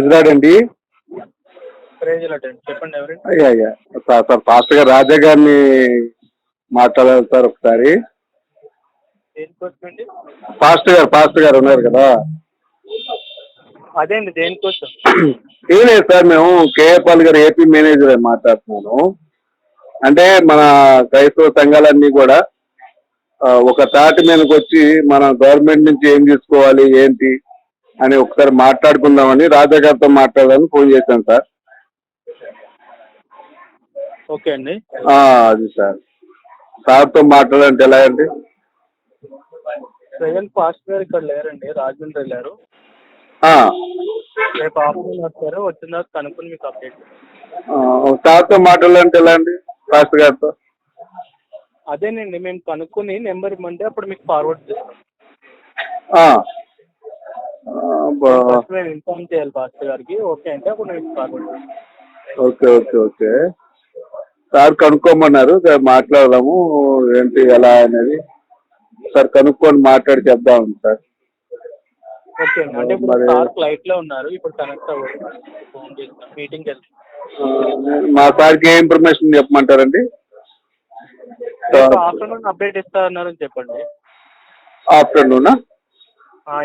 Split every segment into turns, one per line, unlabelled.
ప్రజలాడండి
ప్రేజలట చెప్పండి ఎవరండి
అయ్యా అయ్యా. సార్ సార్ ఫాస్ట్గా రాజా గారిని మాట్లాడాలి సార్ ఒకసారి.
అండి?
ఫాస్ట్ గారు ఫాస్ట్ గారు ఉన్నారు కదా.
అదే అండి దేనికోసం
ఏం లేదు సార్ మేము కేఏపాల్ గారు ఏపీ మేనేజర్ అని మాట్లాడుతున్నాను. అంటే మన క్రైస్తవ సంఘాలన్నీ కూడా ఒక తాటి మీదకి వచ్చి మన గవర్నమెంట్ నుంచి ఏం తీసుకోవాలి ఏంటి? అని ఒకసారి మాట్లాడుకుందామని రాజా గారితో మాట్లాడాలని ఫోన్ చేశాను సార్.
ఓకే అండి.
అది సార్. సార్తో మాట్లాడాలంటే ఎలా అండి?
ప్రజెంట్ ఫాస్ట్ గారు ఇక్కడ లేరండి రాజమండ్రి వెళ్ళారు. రేపు ఆఫ్టర్నూన్ వస్తారు వచ్చిన తర్వాత కనుక్కొని మీకు అప్డేట్
సార్తో మాట్లాడాలంటే ఎలా అండి ఫాస్ట్ గారితో?
అదేనండి మేము కనుక్కొని నెంబర్ ఇవ్వమంటే అప్పుడు మీకు ఫార్వర్డ్ చేస్తాం. మేము ఇన్ఫార్మ్ చేయాలి ఫాస్ట్ గారికి. ఓకే అంటే అప్పుడు నేను
ఓకే ఓకే ఓకే. సార్ కనుక్కోమన్నారు సార్ మాట్లాడదాము ఏంటి ఎలా అనేది. సార్ కనుక్కొని మాట్లాడి చెప్దాం సార్.
ఓకే అండి అంటే ఇప్పుడు
మరి-
సార్ ఫ్లైట్లో ఉన్నారు ఇప్పుడు కనెక్ట్ అవ్వదు ఫోన్ చేస్తాం మీటింగ్కి వెళ్తాం.
ఆ, మా సార్కి ఏ ఇన్ఫర్మేషన్ చెప్పమంటారండి?
ఆఫ్టర్నూన్ అప్డేట్ ఇస్తా అన్నారని చెప్పండి.
ఆఫ్టర్నూనా?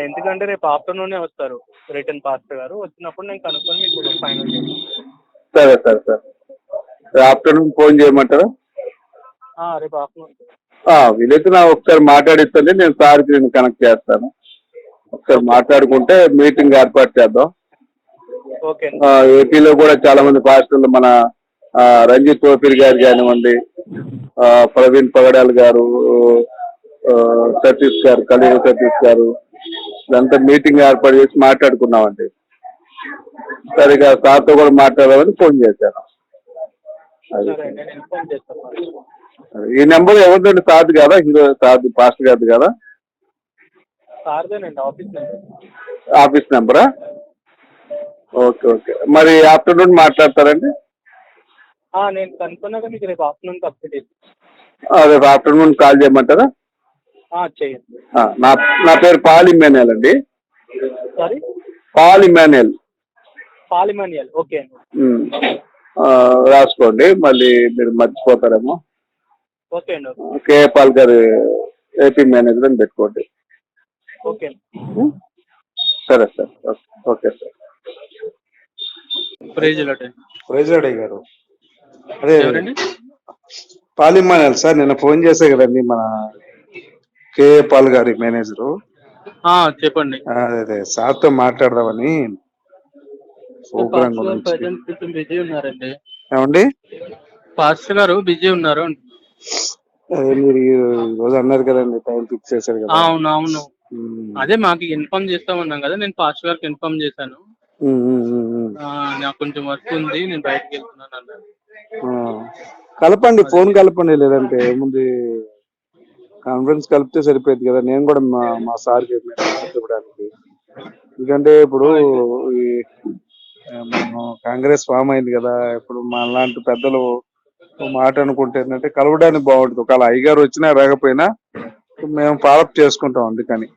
ఎందుకంటే రేపు ఆఫ్టర్నూనే వస్తారు రిటర్న్ పాస్ట్ గారు. వచ్చినప్పుడు నేను కనుక్కొని మీకు ఫైనల్ చేస్తాను.
సరే సరే సార్. ఆఫ్టర్నూన్ ఫోన్ చేయమంటారా?
రేపు ఆఫ్టర్నూన్.
వీలైతే నా ఒకసారి మాట్లాడిస్తుంది నేను సార్కి నేను కనెక్ట్ చేస్తాను. ఒకసారి మాట్లాడుకుంటే మీటింగ్ ఏర్పాటు చేద్దాం. ఏపీలో కూడా చాలా మంది పాస్టర్లు మన రంజిత్ తోపిల్ గారు కానివ్వండి ప్రవీణ్ పగడాల్ గారు సతీష్ గారు కలియుగ సతీష్ గారు ఇదంతా మీటింగ్ ఏర్పాటు చేసి మాట్లాడుకున్నామండి. సరిగా సార్తో కూడా మాట్లాడాలని ఫోన్ చేశాను. ఈ నెంబర్ ఎవరిదండి? సార్ది కదా? హీరో సార్ది పాస్ట్ గారిది కదా? Office number. Okay okay. మరి ఆఫ్టర్నూన్ మాట్లాడతారండి?
నేను కనుక్కున్నాక మీకు రేపు ఆఫ్టర్నూన్ అప్డేట్
రేపు ఆఫ్టర్నూన్ కాల్ చేయమంటారా?
చేయండి.
ఆ, నా నా పేరు పాల్ ఇమాన్యుయల్ అండి.
సారీ?
పాల్ ఇమాన్యుయల్
పాలిమానియల్ ఓకే అండి.
ఉమ్. ఆ, రాసుకోండి మళ్ళీ మీరు మర్చిపోతారేమో.
ఓకే అండి ఓకే.
కే పాల్ గారు ఏపీ మేనేజర్ అని పెట్టుకోండి.
ఓకే.
సరే సార్ ఓకే ఓకే సార్. గారు. అదే
ఎవరండి?
పాలిమాన్యుయల్ సార్ నిన్న ఫోన్ చేసే కదండి మన కే పాల్ గారి మేనేజరు.
ఆ, చెప్పండి.
అదే అదే సార్తో మాట్లాడదామని
కొంచెం బిజీ ఉన్నారండి.
ఏమండి?
పాస్టర్ గారు బిజీ ఉన్నారు.
అదే మీరు ఈ రోజు అన్నారు కదండి టైం ఫిక్స్ చేశారు కదా.
అవును అవును. అదే మాకు ఇన్ఫార్మ్ చేస్తామన్నాం కదా నేను పాస్టర్ గారికి ఇన్ఫార్మ్ చేశాను. నాకు కొంచెం వర్క్ ఉంది నేను బయటకు వెళ్తున్నాను అన్నారు.
కలపండి ఫోన్ కలపండి లేదంటే ఏముంది కాన్ఫరెన్స్ కలిపితే సరిపోయింది కదా. నేను కూడా మా మా సార్కి ఇవ్వడానికి. ఎందుకంటే ఇప్పుడు ఈ మనం కాంగ్రెస్ ఫామ్ అయింది కదా. ఇప్పుడు మా లాంటి పెద్దలు మాట అనుకుంటే ఏంటంటే కలవడానికి బాగుంటుంది. ఒకవేళ అయ్యగారు వచ్చినా రాకపోయినా మేము ఫాలోఅప్ చేసుకుంటాం అందుకని.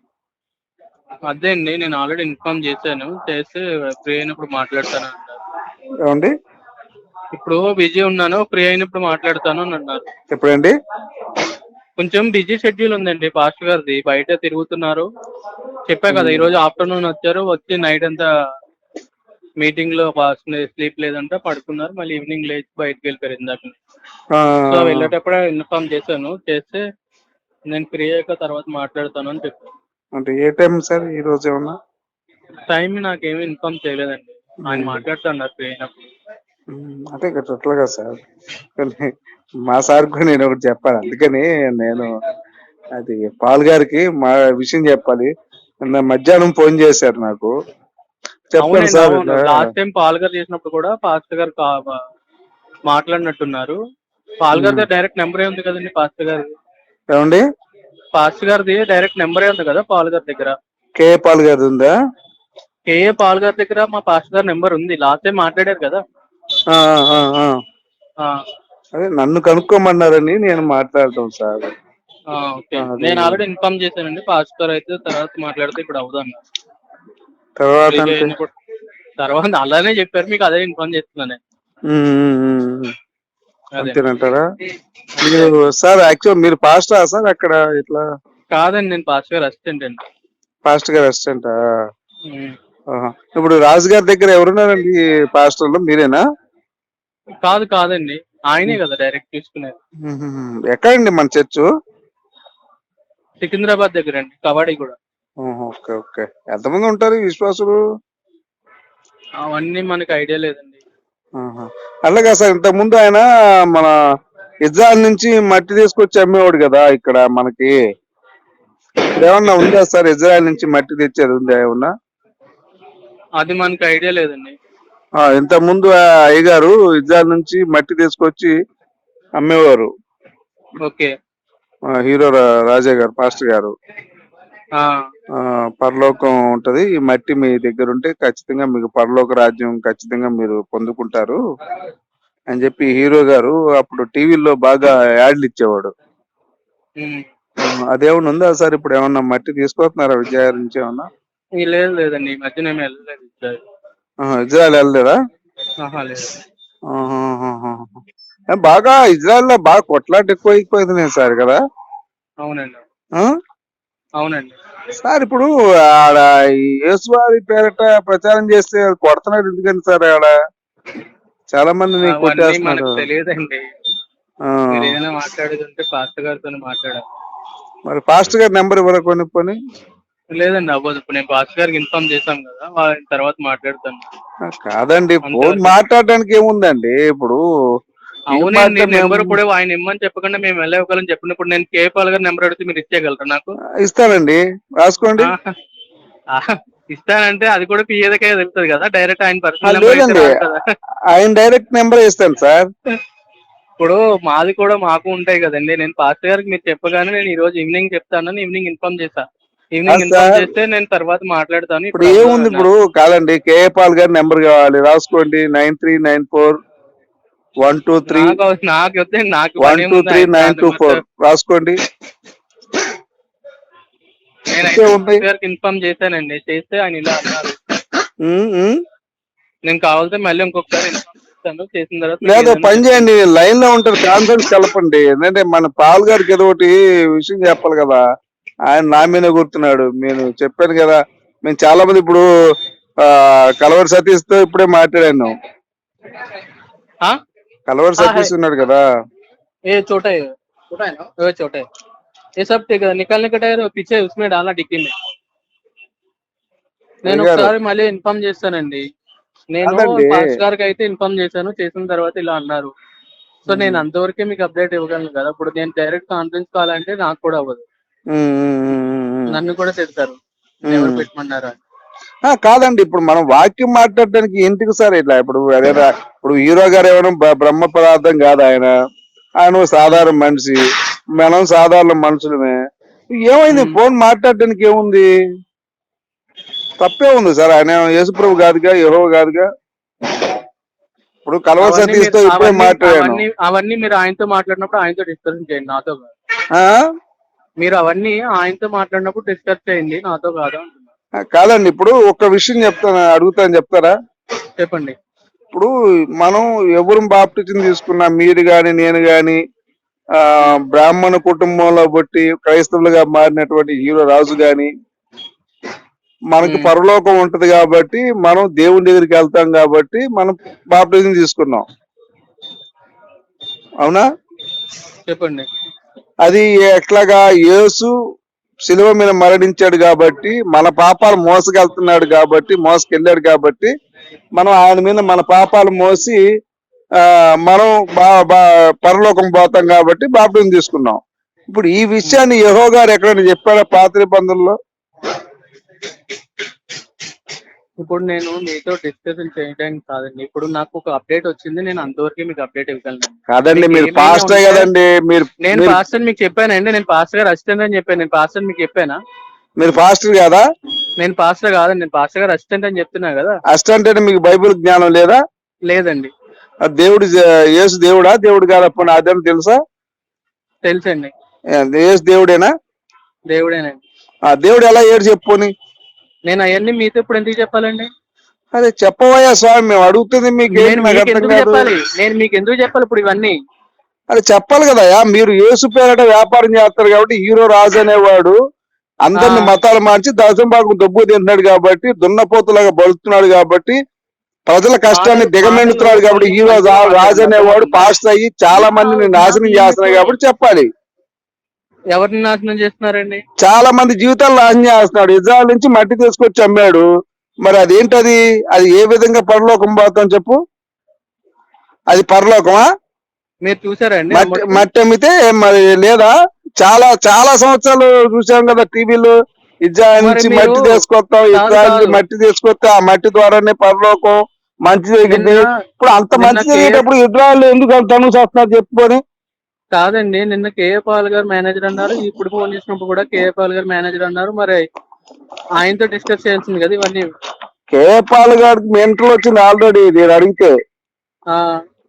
అదే అండి నేను ఆల్రెడీ ఇన్ఫార్మ్ చేశాను. చేస్తే ఫ్రీ అయినప్పుడు మాట్లాడతాను
ఏమండి?
ఇప్పుడు బిజీ ఉన్నాను ఫ్రీ అయినప్పుడు మాట్లాడతాను అని అన్నారు.
ఎప్పుడండి?
కొంచెం బిజీ షెడ్యూల్ ఉందండి పాస్టర్ గారిది. బయట తిరుగుతున్నారు. చెప్పా కదా ఈ రోజు ఆఫ్టర్నూన్ వచ్చారు. వచ్చి నైట్ అంతా మీటింగ్లో స్లీప్ లేదంట పడుకున్నారు. మళ్ళీ ఈవినింగ్ లేచి బయటకు వెళ్ళిపోయారు ఇందాక సో వెళ్ళేటప్పుడే ఇన్ఫార్మ్ చేశాను. చేస్తే నేను ఫ్రీ అయ్యాక తర్వాత మాట్లాడతాను అని చెప్పాను
అంటే ఏ టైం సార్ ఈ రోజు ఏమన్నా?
టైం నాకేమీ ఇన్ఫార్మ్ చేయలేదండి. ఆయన మాట్లాడుతున్నారు ఫ్రీ అయినప్పుడు.
అంటే ఇక్కడ సార్. మా సార్ కూడా నేను ఒకటి చెప్పాలి. అందుకని నేను అది పాల్ గారికి మా విషయం చెప్పాలి. నిన్న మధ్యాహ్నం ఫోన్ చేశారు నాకు. చెప్పండి సార్.
లాస్ట్ టైం పాల్ గారు చేసినప్పుడు కూడా పాస్టర్ గారు మాట్లాడినట్టున్నారు. పాల్ గారి డైరెక్ట్ నెంబరే ఉంది కదండి పాస్టర్ గారు
ఏమండి?
పాస్టర్ గారిది డైరెక్ట్ నెంబరే ఉంది కదా పాల్ గారి దగ్గర.
కే పాల్ గారి ఉందా?
కేఏ పాల్ గారి దగ్గర మా పాస్టర్ గారి నెంబర్ ఉంది. లాస్ట్ టైం మాట్లాడారు కదా.
అదే నన్ను కనుక్కోమన్నారని నేను మాట్లాడటం సార్.
ఆ, ఓకే.
అది-
నేను ఆల్రెడీ ఇన్ఫార్మ్ చేశానండి. పాస్టర్ అయితే తర్వాత మాట్లాడితే ఇప్పుడు అవుదాం.
తర్వాత అంటే
తర్వాత అలానే చెప్పారు మీకు అదే ఇన్ఫార్మ్ చేస్తున్నాను. నేను. అదే.
అంతేనంటారా? మీరు సార్ యాక్చువల్ మీరు పాస్టా సార్ అక్కడ ఇట్లా?
కాదండి నేను పాస్ గారు అసిస్టెంట్ అండి.
పాస్టర్ గారు అసిస్టెంట్
ఉమ్.
ఇప్పుడు రాజు గారి దగ్గర ఎవరున్నారండి పాస్టర్లు మీరేనా?
కాదు కాదండి. ఆయనే కదా డైరెక్ట్ తీసుకునేది.
ఎక్కడండి మన చర్చు?
సికింద్రాబాద్ దగ్గర అండి కబడ్డీ కూడా.
Okay okay. ఎంతమంది ఉంటారు విశ్వాసులు?
అవన్నీ మనకి ఐడియా లేదండి.
అలాగా సార్ ఇంతకు ముందు ఆయన మన ఇజ్రాయల్ నుంచి మట్టి తీసుకొచ్చి అమ్మేవాడు కదా ఇక్కడ మనకి. ఏమన్నా ఉందా సార్? ఇజ్రాయల్ నుంచి మట్టి తెచ్చేది ఉందా ఏమన్నా?
అది మనకి ఐడియా లేదండి.
ఇంత ముందు అయ్యగారు ఇజ్రాయల్ నుంచి మట్టి తీసుకొచ్చి అమ్మేవారు.
ఓకే.
హీరో రాజా గారు పాస్టర్ గారు. పరలోకం ఉంటది. ఈ మట్టి మీ దగ్గర ఉంటే ఖచ్చితంగా మీకు పరలోక రాజ్యం ఖచ్చితంగా మీరు పొందుకుంటారు అని చెప్పి హీరో గారు అప్పుడు టీవీలో బాగా యాడ్లు ఇచ్చేవాడు. అదేమన్నా ఉందా సార్? ఇప్పుడు ఏమన్నా మట్టి తీసుకొస్తున్నారా విజయవాడ నుంచి ఏమన్నా?
ఈ లేదు లేదండి ఈ మధ్య నేను వెళ్ళలేదు. ఇజ్రాయెల్.
వెళ్ళలేదా? బాగా ఇజ్రాయల్లో బాగా కొట్లాట ఎక్కువ అయిపోయింది సార్ కదా?
అవునండి? అవునండి.
సార్ ఇప్పుడు ఆడ యేసువారి పేరట ప్రచారం చేస్తే అది కొడుతున్నారు ఎందుకని సార్ ఆడ? చాలా
అవన్నీ
కొట్టేస్తున్నారు.
తెలియదండి. మాట్లాడేదంటే పాస్టర్ గారితో మాట్లాడాలి.
మరి ఫాస్ట్గా నెంబర్ ఇవ్వరా కొన్ని?
లేదండి అవ్వదు. ఇప్పుడు నేను పాస్టర్ గారికి ఇన్ఫార్మ్ చేశాం కదా వాళ్ళ తర్వాత మాట్లాడతాను.
కాదండి ఫోన్. మాట్లాడడానికి ఏముందండి? ఇప్పుడు
అవునండి నెంబర్ కూడా ఆయన ఇమ్మని చెప్పకుండా మేము వెళ్ళగలని చెప్పినప్పుడు నేను కేపాల్ గారు నెంబర్ అడిగితే మీరు ఇచ్చేయగలరా నాకు?
ఇస్తానండి. రాసుకోండి.
ఇస్తానంటే అది కూడా పిఏదకే తెలుస్తుంది కదా డైరెక్ట్ ఆయన పర్సనల్
ఆయన డైరెక్ట్ నెంబర్ ఇస్తాను సార్.
ఇప్పుడు మాది కూడా మాకు ఉంటాయి కదండి. నేను పాస్టర్ గారికి మీరు చెప్పగానే నేను ఈ రోజు ఈవినింగ్ చెప్తానని ఈవినింగ్ ఇన్ఫార్మ్ చేశా ఈవినింగ్ ఇన్ఫార్మ్. చేస్తే నేను తర్వాత మాట్లాడతాను.
ఇప్పుడు ఏముంది ఇప్పుడు? కాదండి కేఏ పాల్ గారి నెంబర్ కావాలి. రాసుకోండి. Nine three nine four one two three
నాకు నాకు వద్దే నాకు
వన్
పని
టూ
ఉంది
త్రీ
ఆయన
నైన్ టూ ఫోర్. రాసుకోండి. ఇంకే
గారికి ఇన్ఫార్మ్ చేశానండి. చేస్తే ఆయన ఇలా అన్నారు.
ఉమ్, ఉమ్.
నేను కావాలంటే మళ్ళీ ఇంకొకసారి ఇన్ఫార్మ్ చేస్తాను. చేసిన తర్వాత మీకు
లేదు
ఏదైనా
పని చేయండి. లైన్లో ఉంటారు కాన్ఫరెన్స్ కలపండి ఎందుకంటే మన పాల్ గారికి ఏదో ఒకటి విషయం చెప్పాలి కదా. ఆయన నా మీద గుర్తున్నాడు నేను చెప్పాను కదా మేము చాలా మంది ఇప్పుడు ఆ కలవరి సతీష్ తో ఇప్పుడే మాట్లాడాను
हाँ
కలవరి
ఆ,
సతీష్ ఉన్నాడు కదా
ये छोटा है छोटा है ना वो छोटा है ये सब ठीक है निकालने का टायर पीछे उसमें डालना डिक्की में నేను
అడిగారు.
ఒకసారి మళ్ళీ ఇన్ఫార్మ్ చేస్తానండి నేను
అదండి.
పాస్ గారికి అయితే ఇన్ఫార్మ్ చేశాను చేసిన తర్వాత ఇలా అన్నారు సో నేను అంతవరకే మీకు అప్డేట్ ఇవ్వగలను కదా ఇప్పుడు నేను డైరెక్ట్ కాన్ఫరెన్స్ కాల్ అంటే నాకు కూడా అవ్వదు
ఉమ్, ఉమ్, ఉమ్, ఉమ్.
నన్ను కూడా తిడతారు. ఎవరు పెట్టమన్నారు
కాదండి ఇప్పుడు మనం వాక్యం మాట్లాడడానికి ఎందుకు సార్ ఇట్లా? ఇప్పుడు ఇప్పుడు హీరో గారు ఏమైనా బ్రహ్మ పదార్థం కాదు ఆయన. ఆయన సాధారణ మనిషి. మనం సాధారణ మనుషులమే. ఏమైంది. ఫోన్ మాట్లాడడానికి ఏముంది? తప్పే ఉంది సార్. ఆయన యేసుప్రభు కాదుగా యహో కాదుగా? ఇప్పుడు కలవ
అవన్నీ
సతీష్తో
మీరు-
ఇప్పుడే మాట్లాడాను.
అవన్నీ మీరు ఆయనతో మాట్లాడినప్పుడు ఆయనతో డిస్కషన్ చేయండి నాతో? మీరు అవన్నీ ఆయనతో మాట్లాడినప్పుడు డిస్కస్ చేయండి నాతో కాదు
కాదండి ఇప్పుడు ఒక విషయం చెప్తాను అడుగుతాను చెప్తారా?
చెప్పండి.
ఇప్పుడు మనం ఎవరు బాప్టిజం తీసుకున్నా మీరు గాని నేను గాని ఆ బ్రాహ్మణ కుటుంబంలో బట్టి క్రైస్తవులుగా మారినటువంటి హీరో రాజు గాని మనకి. పరలోకం ఉంటది కాబట్టి మనం దేవుని దగ్గరికి వెళ్తాం కాబట్టి మనం బాప్టిజం తీసుకున్నాం. అవునా?
చెప్పండి.
అది ఎట్లాగా యేసు శిలువ మీద మరణించాడు కాబట్టి మన పాపాలు మోసగలుగుతున్నాడు కాబట్టి మోసకెళ్ళాడు కాబట్టి మనం ఆయన మీద మన పాపాలు మోసి ఆ మనం బా బా పరలోకం పోతాం కాబట్టి బాప్టిజం తీసుకున్నాం. ఇప్పుడు ఈ విషయాన్ని యహో గారు ఎక్కడైనా చెప్పాడా పాత నిబంధనలో
ఇప్పుడు నేను మీతో డిస్కషన్ చేయడానికి కాదండి. ఇప్పుడు నాకు ఒక అప్డేట్ వచ్చింది. నేను అంతవరకే మీకు అప్డేట్ ఇవ్వగలను.
కాదండి మీరు పాస్టర్ కదండి. మీరు
నేను పాస్టర్ మీకు చెప్పానండి. నేను పాస్టర్ గారు అసిస్టెంట్ అని చెప్పాను. నేను పాస్టర్ మీకు చెప్పానా?
మీరు పాస్టర్ కాదా?
నేను పాస్టర్ కాదండి. నేను పాస్టర్ గారు అసిస్టెంట్ అని చెప్తున్నా కదా.
అసిస్టెంట్ అంటే మీకు బైబిల్ జ్ఞానం లేదా?
లేదండి.
ఆ దేవుడు యేసు దేవుడా? దేవుడు కాదప్పని అదేం తెలుసా?
తెలుసండి.
ఏ, యేసు దేవుడేనా?
దేవుడేనండి.
ఆ దేవుడు ఎలా ఏడు చెప్పుని
నేను అవన్నీ మీతో ఇప్పుడు ఎందుకు చెప్పాలండి?
అదే చెప్పవయ్యా స్వామి మేము అడుగుతుంది మీకు
నేను ఎందుకు
కాదు.
చెప్పాలి? నేను మీకు ఎందుకు చెప్పాలి ఇప్పుడు ఇవన్నీ?
అది చెప్పాలి కదయా మీరు యేసు పేరట వ్యాపారం చేస్తారు కాబట్టి హీరో రాజు అనేవాడు అందరిని. మతాలు మార్చి దశంభాగం దొబ్బు తింటున్నాడు కాబట్టి దున్నపోతులాగా బలుతున్నాడు కాబట్టి ప్రజల కష్టాన్ని దిగమెండుతున్నాడు కాబట్టి హీరో రాజు అనేవాడు పాస్ట్ అయ్యి చాలా మందిని నాశనం చేస్తున్నాడు కాబట్టి చెప్పాలి.
ఎవరిని నాశనం చేస్తున్నారండి?
చాలా మంది జీవితాలు నాశనం చేస్తున్నాడు. ఇజ్రాయల్ నుంచి మట్టి తీసుకొచ్చి అమ్మాడు. మరి అదేంటది? అది ఏ విధంగా పరలోకం పోతాం చెప్పు? అది పరలోకమా?
మీరు చూసారండి
మట్టి మట్టి అమ్మితే మరి లేదా? చాలా చాలా సంవత్సరాలు చూసాం కదా టీవీలో. ఇజ్రాయల్ నుంచి మట్టి తీసుకొస్తాం ఇజ్రాయల్. మట్టి తీసుకొస్తే ఆ మట్టి ద్వారానే పరలోకం మంచి జరిగింది ఇప్పుడు అంత మంచి జరిగేటప్పుడు ఇజ్రాయల్ ఎందుకు అంత తను చేస్తున్నారు చెప్పుకొని?
కాదండి నిన్న కేఏ పాల్ గారు మేనేజర్ అన్నారు. ఇప్పుడు ఫోన్ చేసినప్పుడు కూడా కేఏ పాల్ గారు మేనేజర్ అన్నారు. మరి ఆయనతో డిస్కస్ చేయాల్సింది కదా ఇవన్నీ.
కేపాల్ గారికి మెంటల్ వచ్చింది ఆల్రెడీ నేను అడిగితే.
ఆ,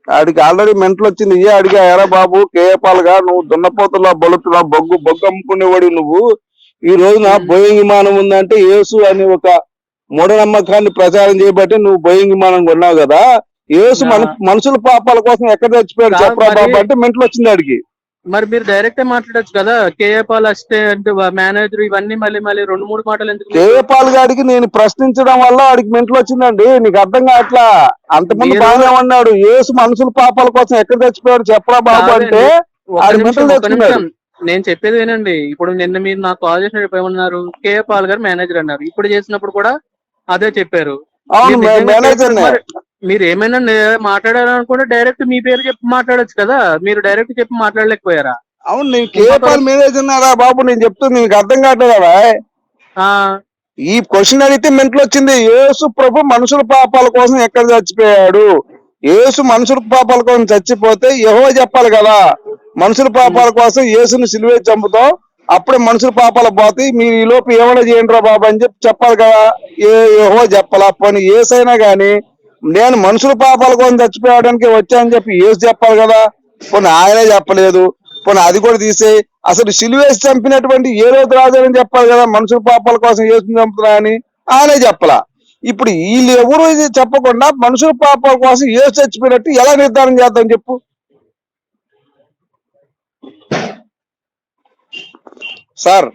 ఆడికి ఆల్రెడీ మెంటల్ వచ్చింది. ఏ అడిగా ఎరా బాబు కేపాల్గా నువ్వు దున్నపోతులా బొలుతులా బొగ్గు బొగ్గు అమ్ముకునేవాడి నువ్వు. ఈ రోజున బోయింగ్ విమానం ఉందంటే యేసు అని ఒక మూఢనమ్మకాన్ని ప్రచారం చేయబట్టి నువ్వు బోయింగ్ విమానం కొన్నావు కదా. యేసు మన మనుషుల పాపాల కోసం ఎక్కడ చచ్చిపోయాడు? చెప్పరా బాబు? అంటే మెంటల్ వచ్చింది ఆడికి.
మరి మీరు డైరెక్ట్ మాట్లాడొచ్చు కదా? కేఏ పాల్ అసిస్టెంట్ మేనేజర్ ఇవన్నీ మళ్ళీ మళ్ళీ రెండు మూడు మాటలు ఎందుకు మీకు?
కేపాల్ గాడికి నేను ప్రశ్నించడం వల్ల వాడికి మెంటల్ వచ్చిందండి. నీకు అర్థం కావట్లా? అంతకుముందు బాగానే ఉన్నాడు. యేసు మనుషుల పాపాల కోసం ఎక్కడ చచ్చిపోయాడు చెప్పరా బాబు. అంటే.
నేను చెప్పేది వినండి. ఇప్పుడు నిన్న మీరు నాకు కాల్ చేసినప్పుడు ఏమన్నారు? కేఏ పాల్ గారు మేనేజర్ అన్నారు. ఇప్పుడు చేసినప్పుడు కూడా అదే చెప్పారు.
మేనేజర్
మరి మీరు ఏమైనా మాట్లాడాలనుకుంటే డైరెక్ట్ మీ పేరు చెప్పి మాట్లాడొచ్చు కదా. మీరు డైరెక్ట్ చెప్పి మాట్లాడలేకపోయారా?
అవును నేను కేపాల్ ఉన్నారా బాబు నేను చెప్తుంది నీకు అర్థం కావట్లేదా
ఆ.
ఈ క్వశ్చన్ అడిగితే మెంటలు వచ్చింది యేసు ప్రభు మనుషుల పాపాల కోసం ఎక్కడ చచ్చిపోయాడు? యేసు మనుషుల పాపాల కోసం చచ్చిపోతే యహో చెప్పాలి కదా మనుషుల పాపాల కోసం యేసుని సిలువే చంపుతాం అప్పుడే మనుషుల పాపాలు పోతాయి మీరు ఈ లోపు ఏమైనా చేయండి రా బాబు అని చెప్పి చెప్పాలి కదా. ఏ యహో చెప్పాలా పోనీ ఏసైనా గాని నేను మనుషుల పాపాల కోసం చచ్చిపోవడానికి వచ్చానని చెప్పి ఏసు చెప్పాలి కదా. పోనీ ఆయనే చెప్పలేదు. పోనీ అది కూడా తీసే అసలు సిలువేసి చంపినటువంటి ఏ రోజు రాజని చెప్పాలి కదా. మనుషుల పాపాల కోసం ఏసుని చంపుతున్నా అని ఆయనే చెప్పలా. ఇప్పుడు వీళ్ళు ఎవరు ఇది చెప్పకుండా మనుషుల పాపాల కోసం ఏసు చచ్చిపోయినట్టు ఎలా నిర్ధారణ చేద్దాం చెప్పు? సార్.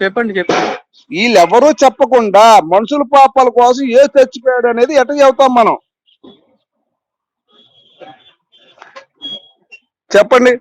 చెప్పండి చెప్పండి.
వీళ్ళెవరూ చెప్పకుండా మనుషుల పాపాల కోసం ఏ చచ్చిపోయాడు అనేది ఎట చెబుతాం మనం? చెప్పండి.